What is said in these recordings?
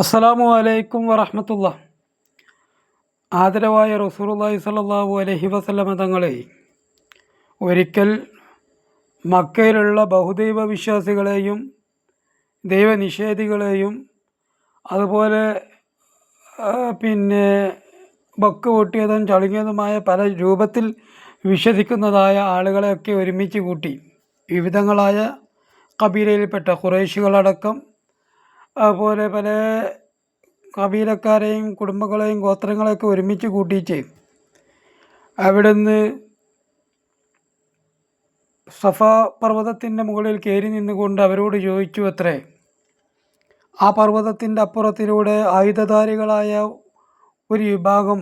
അസ്സലാമു അലൈക്കും വറഹമത്തുള്ള. ആദരവായ റസൂറുല്ലാഹി സ്വല്ലല്ലാഹു അലഹി വസല്ലമ തങ്ങളെ ഒരിക്കൽ മക്കയിലുള്ള ബഹുദൈവ വിശ്വാസികളെയും ദൈവനിഷേധികളെയും അതുപോലെ പിന്നെ ബക്ക് പൊട്ടിയതും ചളിഞ്ഞതുമായ പല രൂപത്തിൽ വിശ്വസിക്കുന്നതായ ആളുകളെയൊക്കെ ഒരുമിച്ച് കൂട്ടി. വിവിധങ്ങളായ കബീലയിൽപ്പെട്ട കുറേശികളടക്കം അതുപോലെ പല കബീലക്കാരെയും കുടുംബങ്ങളെയും ഗോത്രങ്ങളെയൊക്കെ ഒരുമിച്ച് കൂട്ടിയിട്ട് അവിടുന്ന് സഫ പർവതത്തിന്റെ മുകളിൽ കയറി നിന്നുകൊണ്ട് അവരോട് ചോദിച്ചു അത്രേ. ആ പർവതത്തിന്റെ അപ്പുറത്തിലൂടെ ആയുധധാരികളായ ഒരു വിഭാഗം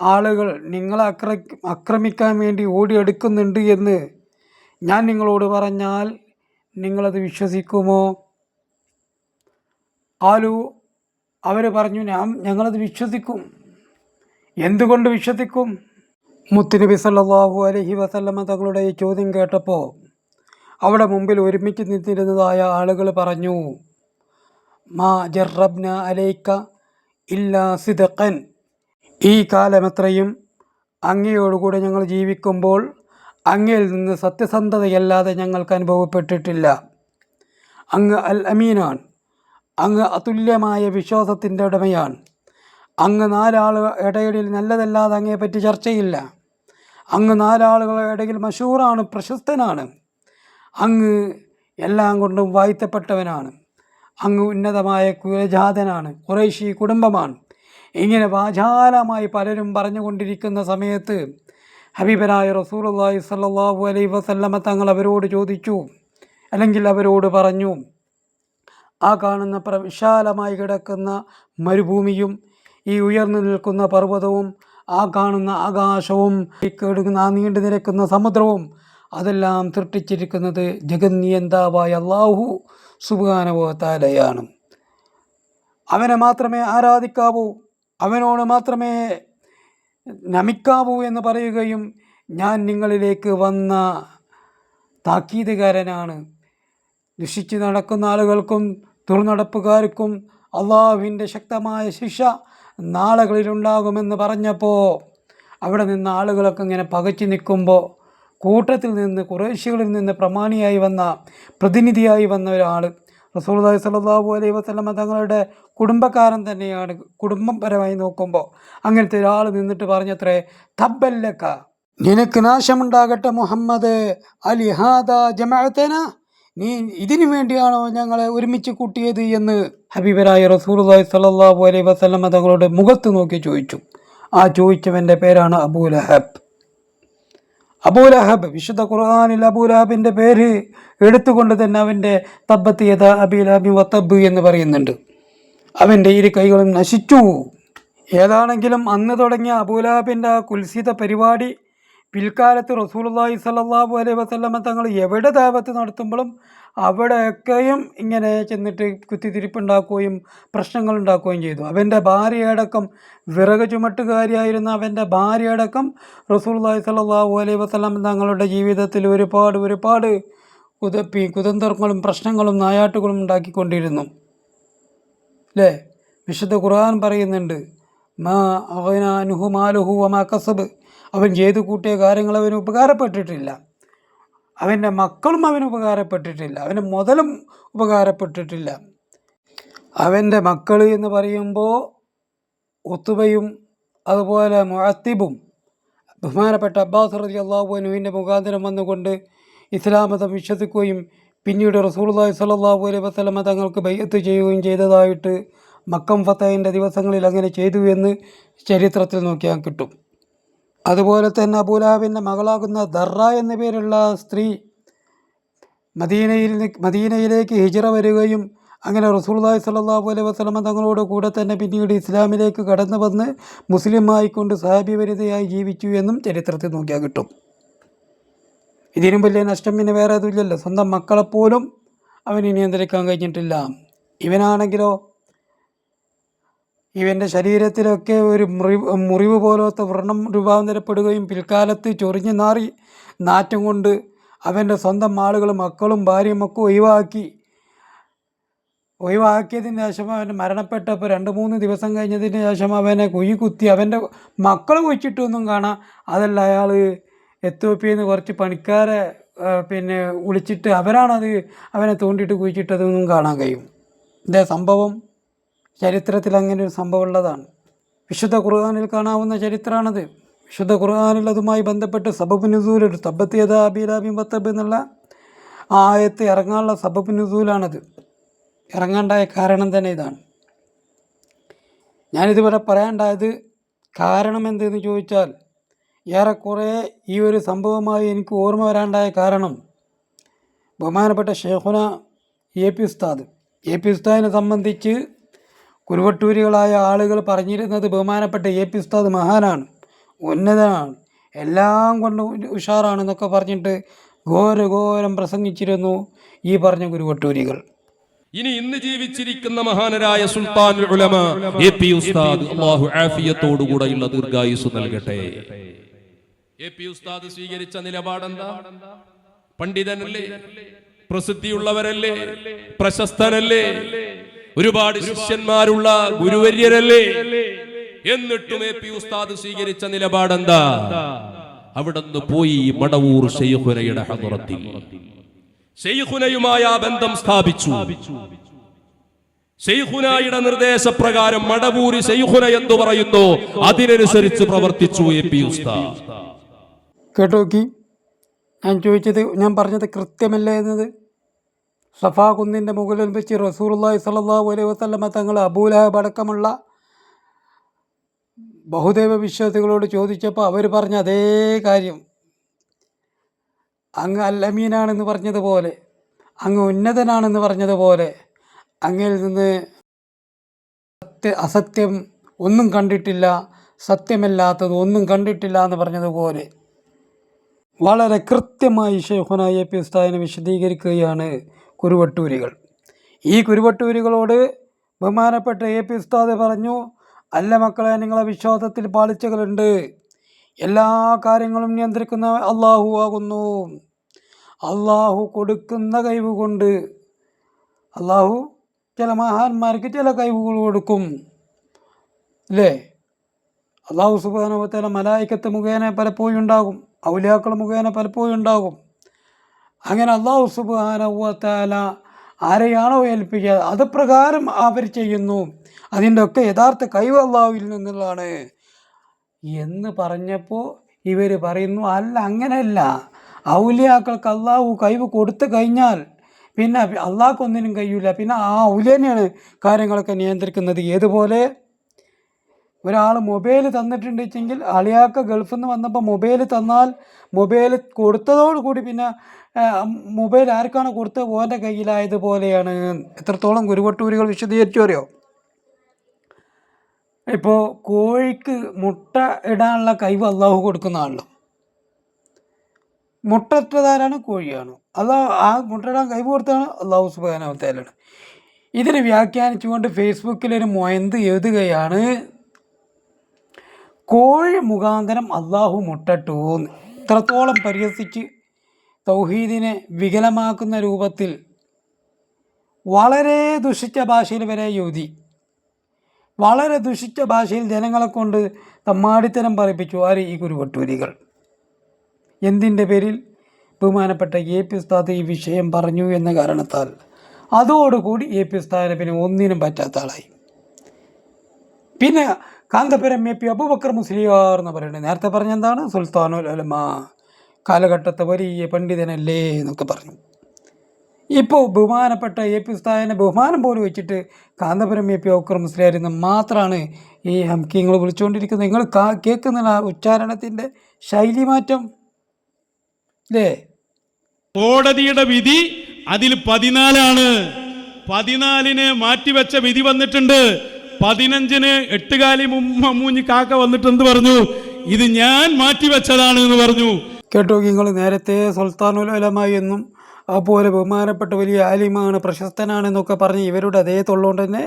ആളുകൾ നിങ്ങളെ അക്ര ആക്രമിക്കാൻ വേണ്ടി ഓടിയെടുക്കുന്നുണ്ട് എന്ന് ഞാൻ നിങ്ങളോട് പറഞ്ഞാൽ നിങ്ങളത് വിശ്വസിക്കുമോ? ആലു അവർ പറഞ്ഞു ഞാൻ ഞങ്ങളത് വിശ്വസിക്കും. എന്തുകൊണ്ട് വിശ്വസിക്കും? മുത്തുനബി സല്ലാഹു അലഹി വസല്ലമ്മ തങ്ങളുടെ ഈ ചോദ്യം കേട്ടപ്പോൾ അവിടെ മുമ്പിൽ ഒരുമിച്ച് നിന്നിരുന്നതായ ആളുകൾ പറഞ്ഞു മാ ജറബ്ന അലൈക്ക ഇല്ലാ സിദക്കൻ ഈ കാലമത്രയും അങ്ങയോടുകൂടെ ഞങ്ങൾ ജീവിക്കുമ്പോൾ അങ്ങയിൽ നിന്ന് സത്യസന്ധതയല്ലാതെ ഞങ്ങൾക്ക് അനുഭവപ്പെട്ടിട്ടില്ല. അങ്ങ് അൽ അമീനാണ് അങ്ങ് അതുല്യമായ വിശ്വാസത്തിന്റെ ഉടമയാണ്. അങ്ങ് നാലാളുകൾ ഇടയിൽ നല്ലതല്ലാതെ അങ്ങേപ്പറ്റി ചർച്ചയില്ല. അങ്ങ് നാലാളുകളുടെ ഇടയിൽ മഷൂറാണ് പ്രശസ്തനാണ്. അങ്ങ് എല്ലാം കൊണ്ടും വാഴ്ത്തപ്പെട്ടവനാണ് അങ്ങ് ഉന്നതമായ കുലജാതനാണ് കുറേശി കുടുംബമാണ്. ഇങ്ങനെ വാചാലമായി പലരും പറഞ്ഞുകൊണ്ടിരിക്കുന്ന സമയത്ത് ഹബീബനായ റസൂലുള്ളാഹി സ്വല്ലല്ലാഹു അലൈ വസല്ലമ തങ്ങൾ അവരോട് ചോദിച്ചു അല്ലെങ്കിൽ അവരോട് പറഞ്ഞു ആ കാണുന്ന പ്ര വിശാലമായി കിടക്കുന്ന മരുഭൂമിയും ഈ ഉയർന്നു നിൽക്കുന്ന പർവതവും ആ കാണുന്ന ആകാശവും ഈ കേടുന്ന ആ നീണ്ടു നിരക്കുന്ന സമുദ്രവും അതെല്ലാം സൃഷ്ടിച്ചിരിക്കുന്നത് ജഗന്നിയന്താവായ അള്ളാഹു സുബാനുഭവത്താലയാണ് അവനെ മാത്രമേ ആരാധിക്കാവൂ അവനോട് മാത്രമേ നമിക്കാവൂ എന്ന് പറയുകയും ഞാൻ നിങ്ങളിലേക്ക് വന്ന താക്കീതുകാരനാണ്. ദുഷിച്ച് നടക്കുന്ന ആളുകൾക്കും ദുർനടപ്പുകാർക്കും അള്ളാഹുവിന്റെ ശക്തമായ ശിക്ഷ നാളുകളിലുണ്ടാകുമെന്ന് പറഞ്ഞപ്പോൾ അവിടെ നിന്ന് ആളുകളൊക്കെ ഇങ്ങനെ പകച്ചു നിൽക്കുമ്പോൾ കൂട്ടത്തിൽ നിന്ന് കുറേശ്യകളിൽ നിന്ന് പ്രമാണിയായി വന്ന പ്രതിനിധിയായി വന്ന ഒരാൾ റസൂൽദായ് സല്ലാഹു അലൈഹി വസ്ലമ തങ്ങളുടെ കുടുംബക്കാരൻ തന്നെയാണ്. കുടുംബപരമായി നോക്കുമ്പോൾ അങ്ങനത്തെ ഒരാൾ നിന്നിട്ട് പറഞ്ഞത്രേ തബ്ബല്ലക്ക നിനക്ക് നാശമുണ്ടാകട്ടെ മുഹമ്മദ് അലിഹാദ ജമാഅത്തേന നീ ഇതിനു വേണ്ടിയാണോ ഞങ്ങളെ ഒരുമിച്ച് കൂട്ടിയത് എന്ന് ഹബീബരായ റസൂലുള്ളാഹി സ്വല്ലല്ലാഹു അലൈഹി വസല്ലം തങ്ങളുടെ മുഖത്ത് നോക്കി ചോദിച്ചു. ആ ചോദിച്ചവന്റെ പേരാണ് അബൂലഹബ് അബൂലഹബ് വിശുദ്ധ ഖുർആാനിൽ അബൂലഹബിന്റെ പേര് എടുത്തുകൊണ്ട് തന്നെ അവന്റെ തബ്ബത്തിയത അബീലഹബി വത്തബ് എന്ന് പറയുന്നുണ്ട്. അവന്റെ ഇരു കൈകളും നശിച്ചു. ഏതാണെങ്കിലും അന്ന് തുടങ്ങിയ അബൂലഹബിന്റെ ആ കുൽസിത പരിപാടി പിൽക്കാലത്ത് റസൂലുള്ളാഹി സ്വല്ലല്ലാഹു അലൈഹി വസല്ലമ തങ്ങൾ എവിടെ ദാവത്ത് നടത്തുമ്പോഴും അവിടെയൊക്കെയും ഇങ്ങനെ ചെന്നിട്ട് കുത്തിത്തിരിപ്പുണ്ടാക്കുകയും പ്രശ്നങ്ങൾ ഉണ്ടാക്കുകയും ചെയ്തു. അവന്റെ ഭാര്യയടക്കം വിറക് ചുമട്ടുകാരിയായിരുന്ന അവന്റെ ഭാര്യയടക്കം റസൂലുള്ളാഹി സ്വല്ലല്ലാഹു അലൈഹി വസല്ലം തങ്ങളുടെ ജീവിതത്തിൽ ഒരുപാട് ഒരുപാട് കുതപ്പി കുതന്ത്രങ്ങളും പ്രശ്നങ്ങളും നായാട്ടുകളും ഉണ്ടാക്കിക്കൊണ്ടിരുന്നു. അല്ലേ വിശുദ്ധ ഖുർആൻ പറയുന്നുണ്ട് മാ അവനുഹു മാലുഹു വമാ കസബ്. അവൻ ചെയ്തു കൂട്ടിയ കാര്യങ്ങൾ അവന് ഉപകാരപ്പെട്ടിട്ടില്ല. അവന്റെ മക്കളും അവന് ഉപകാരപ്പെട്ടിട്ടില്ല. അവന്റെ മുതലും ഉപകാരപ്പെട്ടിട്ടില്ല. അവന്റെ മക്കൾ എന്ന് പറയുമ്പോൾ ഒത്തുബയും അതുപോലെ മുഅത്തിബും. ബഹുമാനപ്പെട്ട അബ്ബാസ് റതി അള്ളാഹുവിനുവിന്റെ മുഖാന്തരം വന്നുകൊണ്ട് ഇസ്ലാമതം വിശ്വസിക്കുകയും പിന്നീട് റസൂലുള്ളാഹി സ്വല്ലല്ലാഹു അലൈഹി വസ്ലമ തങ്ങൾക്ക് ബയ്യത്ത് ചെയ്യുകയും ചെയ്തതായിട്ട് മക്കം ഫത്തഹിന്റെ ദിവസങ്ങളിൽ അങ്ങനെ ചെയ്തു എന്ന് ചരിത്രത്തിൽ നോക്കിയാൽ കിട്ടും. അതുപോലെ തന്നെ അബൂലാബിന്റെ മകളാകുന്ന ദർറ എന്ന പേരുള്ള സ്ത്രീ മദീനയിൽ മദീനയിലേക്ക് ഹിജറ വരികയും അങ്ങനെ റസൂൽദായ് സല്ലാഹു അലൈഹി വസ്ലമ തങ്ങളോട് കൂടെ തന്നെ പിന്നീട് ഇസ്ലാമിലേക്ക് കടന്നു വന്ന് മുസ്ലിമായിക്കൊണ്ട് സഹാബി വനിതയായി ജീവിച്ചു എന്നും ചരിത്രത്തിൽ നോക്കിയാൽ കിട്ടും. ഇതിനും വലിയ നഷ്ടം പിന്നെ വേറെ അതുമില്ലല്ലോ സ്വന്തം മക്കളെപ്പോലും അവന് നിയന്ത്രിക്കാൻ കഴിഞ്ഞിട്ടില്ല. ഇവനാണെങ്കിലോ ഇവന്റെ ശരീരത്തിലൊക്കെ ഒരു മുറിവ് മുറിവ് പോലത്തെ വ്രണം രൂപാന്തരപ്പെടുകയും പിൽക്കാലത്ത് ചൊറിഞ്ഞു നാറി നാറ്റം കൊണ്ട് അവന്റെ സ്വന്തം ആളുകളും മക്കളും ഭാര്യയും ഒക്കെ ഒഴിവാക്കി. ഒഴിവാക്കിയതിന് ശേഷം അവൻ മരണപ്പെട്ടപ്പോൾ രണ്ട് മൂന്ന് ദിവസം കഴിഞ്ഞതിന് ശേഷം അവനെ കുഴി കുത്തി അവന്റെ മക്കൾ കുഴിച്ചിട്ടൊന്നും കാണാം. അതല്ല അയാൾ എത്യോപ്യയിൽ നിന്ന് കുറച്ച് പണിക്കാരെ പിന്നെ വിളിച്ചിട്ട് അവരാണത് അവനെ തോണ്ടിയിട്ട് കുഴിച്ചിട്ടതെന്നും കാണാൻ കഴിയും. ഇതേ സംഭവം ചരിത്രത്തിൽ അങ്ങനെ ഒരു സംഭവം ഉള്ളതാണ്. വിശുദ്ധ ഖുർആാനിൽ കാണാവുന്ന ചരിത്രമാണത് വിശുദ്ധ ഖുർആാനിൽ അതുമായി ബന്ധപ്പെട്ട് സബബ് നുസൂൽ ഒരു സബത്തിയത അബീലാബിൻ ബത്തബ് എന്നുള്ള ആയത്ത് ഇറങ്ങാനുള്ള സബബ് നുസൂലാണത്. ഇറങ്ങാണ്ടായ കാരണം തന്നെ ഇതാണ്. ഞാനിതുപോലെ പറയാണ്ടായത് കാരണം എന്തെന്ന് ചോദിച്ചാൽ ഏറെക്കുറെ ഈ ഒരു സംഭവമായി എനിക്ക് ഓർമ്മ വരാണ്ടായ കാരണം ബഹുമാനപ്പെട്ട ഷേഖുന എ പി ഉസ്താദ്. എ പി ഉസ്താദിനെ സംബന്ധിച്ച് കുരുവട്ടൂരികളായ ആളുകൾ പറഞ്ഞിരുന്നത് ബഹുമാനപ്പെട്ട എ പി ഉസ്താദ് മഹാനാണ് ഉന്നതനാണ്. എല്ലാം കൊണ്ട് ഉഷാറാണെന്നൊക്കെ പറഞ്ഞിട്ട് ഘോരഘോരം പ്രസംഗിച്ചിരുന്നു ഈ പറഞ്ഞ കുരുവട്ടൂരികൾ. ഇനി ഇന്ന് ജീവിച്ചിരിക്കുന്ന മഹാനരായ സുൽത്താൻ ഉലമ എ പി ഉസ്താദ് അള്ളാഹു ആഫിയത്തോടുകൂടെയുള്ള ദീർഘായുസ് നൽകട്ടെ. എ പി ഉസ്താദ് സ്വീകരിച്ച നിലപാടെന്താ? പണ്ഡിതനല്ലേ? പ്രസിദ്ധിയുള്ളവരല്ലേ? പ്രശസ്തനല്ലേ? ഒരുപാട് ശിഷ്യന്മാരുള്ള ഗുരുവര്യരല്ലേ? എന്നിട്ടും എ പി ഉസ്താദ് സ്വീകരിച്ച നിലപാടെന്താ? അവിടുന്ന് പോയി മടവൂർ ഷെയ്ഖുനയുടെ ഹദറത്തിൽ. ഷെയ്ഖുനയുമായ ആ ബന്ധം സ്ഥാപിച്ചു. ഷെയ്ഖുനായുടെ നിർദ്ദേശപ്രകാരം മടവൂരി ഷെയ്ഖുന എന്ന് പറയുന്നു. അതിനനുസരിച്ച് പ്രവർത്തിച്ചു എ പി ഉസ്താദ്. കേട്ടോക്കി ഞാൻ ചോദിച്ചത് ഞാൻ പറഞ്ഞത് കൃത്യമല്ല എന്നത്? സഫാ കുന്നിന്റെ മുകളിൽ വെച്ച് റസൂർല്ലാഹി സല്ലല്ലാഹു അലൈഹി വസല്ലമ തങ്ങൾ അബൂലഹബ് അടക്കമുള്ള ബഹുദൈവ വിശ്വാസികളോട് ചോദിച്ചപ്പോൾ അവർ പറഞ്ഞ അതേ കാര്യം. അങ്ങ് അല്ലമീനാണെന്ന് പറഞ്ഞതുപോലെ അങ്ങ് ഉന്നതനാണെന്ന് പറഞ്ഞതുപോലെ അങ്ങിൽ നിന്ന് സത്യ അസത്യം ഒന്നും കണ്ടിട്ടില്ല സത്യമല്ലാത്തത് ഒന്നും കണ്ടിട്ടില്ല എന്ന് പറഞ്ഞതുപോലെ വളരെ കൃത്യമായി ഷെയ്ഖുന എ പി ഉസ്താദിനെ വിശദീകരിക്കുകയാണ്. കുരുവട്ടൂരികൾ. ഈ കുരുവട്ടൂരികളോട് ബഹുമാനപ്പെട്ട എ പി ഉസ്താദ് പറഞ്ഞു അല്ല മക്കളെ നിങ്ങളെ വിശ്വാസത്തിൽ പാളിച്ചകളുണ്ട്. എല്ലാ കാര്യങ്ങളും നിയന്ത്രിക്കുന്ന അള്ളാഹു ആകുന്നു. അള്ളാഹു കൊടുക്കുന്ന കഴിവ് കൊണ്ട് അള്ളാഹു ചില മഹാന്മാർക്ക് ചില കഴിവുകൾ കൊടുക്കും. അല്ലേ അള്ളാഹു സുബാനുഭവത്തേല മലായിക്കത്ത് മുഖേന പലപ്പോഴും ഉണ്ടാകും. ഔലിയാക്കൾ മുഖേന പലപ്പോഴും ഉണ്ടാകും. അങ്ങനെ അള്ളാഹു സുബാനവത്താല ആരെയാണോ ഏൽപ്പിക്കുക? അത് പ്രകാരം അവർ ചെയ്യുന്നു. അതിന്റെ ഒക്കെ യഥാർത്ഥ കഴിവ് അള്ളാഹുവിൽ നിന്നുള്ളതാണ്. എന്ന് പറഞ്ഞപ്പോൾ ഇവർ പറയുന്നു അല്ല അങ്ങനെയല്ല. ഔലിയാക്കൾക്ക് അള്ളാഹു കഴിവ് കൊടുത്തു കഴിഞ്ഞാൽ പിന്നെ അള്ളാഹ്ക്കൊന്നിനും കഴിയില്ല പിന്നെ ആ ഔലിയനെയാണ് കാര്യങ്ങളൊക്കെ നിയന്ത്രിക്കുന്നത്. ഏതുപോലെ? ഒരാൾ മൊബൈൽ തന്നിട്ടുണ്ട് വെച്ചെങ്കിൽ അളിയാക്ക ഗൾഫിൽ നിന്ന് വന്നപ്പോൾ മൊബൈൽ തന്നാൽ മൊബൈൽ കൊടുത്തതോടുകൂടി പിന്നെ മൊബൈൽ ആർക്കാണ് കൊടുത്തത്? ഓന്റെ കയ്യിലായതുപോലെയാണ്. എത്രത്തോളം കുരുവട്ടൂരികൾ വിശദീകരിച്ചു അറിയോ? ഇപ്പോൾ കോഴിക്ക് മുട്ട ഇടാനുള്ള കഴിവ് അള്ളാഹു കൊടുക്കുന്നതാണല്ലോ മുട്ട ഇട്ടതാരാണ്? കോഴിയാണ്. അള്ളാഹു ആ മുട്ടയിടാൻ കഴിവ് കൊടുത്താണ് അള്ളാഹു സുബാനവത്തേലാണ് ഇതിനെ വ്യാഖ്യാനിച്ചുകൊണ്ട് ഫേസ്ബുക്കിലൊരു മൊയന്ത് എഴുതുകയാണ് കോഴി മുഖാന്തരം അള്ളാഹു മുട്ടട്ടു ഇത്രത്തോളം പരിഹസിച്ച് തൗഹീദിനെ വികലമാക്കുന്ന രൂപത്തിൽ വളരെ ദുഷിച്ച ഭാഷയിൽ വരെ യൂതി വളരെ ദുഷിച്ച ഭാഷയിൽ ജനങ്ങളെ കൊണ്ട് തമ്മാടിത്തരം പറയിപ്പിച്ചു. ആര്? ഈ കുരുവട്ടൂരികൾ എന്തിന്റെ പേരിൽ? ബഹുമാനപ്പെട്ട എ പി ഉസ്താദ് ഈ വിഷയം പറഞ്ഞു എന്ന കാരണത്താൽ. അതോടുകൂടി എ പി ഉസ്താദിനെ പിന്നെ ഒന്നിനും പറ്റാത്ത ആളായി. പിന്നെ കാന്തപുരം എ പി അബൂബക്കർ മുസ്ലിയാർ എന്ന് പറയുന്നത്. നേരത്തെ പറഞ്ഞെന്താണ് സുൽത്താനുൽ അലമ കാലഘട്ടത്തെ വലിയ പണ്ഡിതനല്ലേ എന്നൊക്കെ പറഞ്ഞു. ഇപ്പോൾ ബഹുമാനപ്പെട്ട എ പി ഉസ്താദിനെ ബഹുമാനം പോലും വെച്ചിട്ട് കാന്തപുരം എ പി ഔക്കർ മുസ്ലിയാർ മാത്രമാണ് ഈ ഹംകിങ്ങൾ വിളിച്ചുകൊണ്ടിരിക്കുന്നത് നിങ്ങൾ കാ കേൾക്കുന്ന ഉച്ചാരണത്തിന്റെ ശൈലി മാറ്റം. അല്ലേ കോടതിയുടെ വിധി അതിൽ പതിനാലാണ്. പതിനാലിന് മാറ്റിവെച്ച വിധി വന്നിട്ടുണ്ട്. പതിനഞ്ചിന് എട്ടുകാലി മുമ്മൂഞ്ഞി കാക്ക വന്നിട്ട് പറഞ്ഞു? ഇത് ഞാൻ മാറ്റിവെച്ചതാണ് എന്ന് പറഞ്ഞു. കേട്ടോ നിങ്ങൾ നേരത്തെ സുൽത്താനുൽ ഉലമ എന്നും അതുപോലെ ബഹുമാനപ്പെട്ട വലിയ ആലിമാണ് പ്രശസ്തനാണെന്നൊക്കെ പറഞ്ഞ് ഇവരുടെ അതേ തന്നെ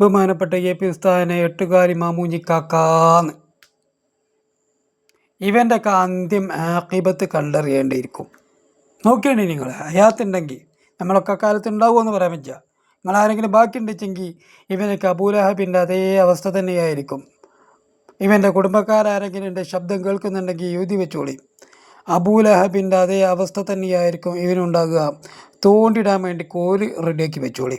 ബഹുമാനപ്പെട്ട എ പി ഉസ്താനെ എട്ടുകാലി മാമൂഞ്ഞിക്കാക്കാന്ന് ഇവന്റെ ഒക്കെ അന്ത്യം ആക്കിബത്ത് കണ്ടറിയേണ്ടിയിരിക്കും. നോക്കിയാണ് നിങ്ങൾ അയാത്തുണ്ടെങ്കിൽ നമ്മളൊക്കെ കാലത്ത് ഉണ്ടാവുമെന്ന് പറയാൻ പറ്റുക നിങ്ങളാരെങ്കിലും ബാക്കിയുണ്ടെച്ചെങ്കിൽ ഇവനൊക്കെ അബൂലഹബിന്റെ അതേ അവസ്ഥ തന്നെയായിരിക്കും. ഇവന്റെ കുടുംബക്കാരാരെങ്കിലും എന്റെ ശബ്ദം കേൾക്കുന്നുണ്ടെങ്കിൽ എഴുതി വെച്ചോളി അബൂലഹബിന്റെ അതേ അവസ്ഥ തന്നെയായിരിക്കും ഇവനുണ്ടാകുക. തോണ്ടിടാൻ വേണ്ടി കോൽ റെഡിയാക്കി വെച്ചോളി.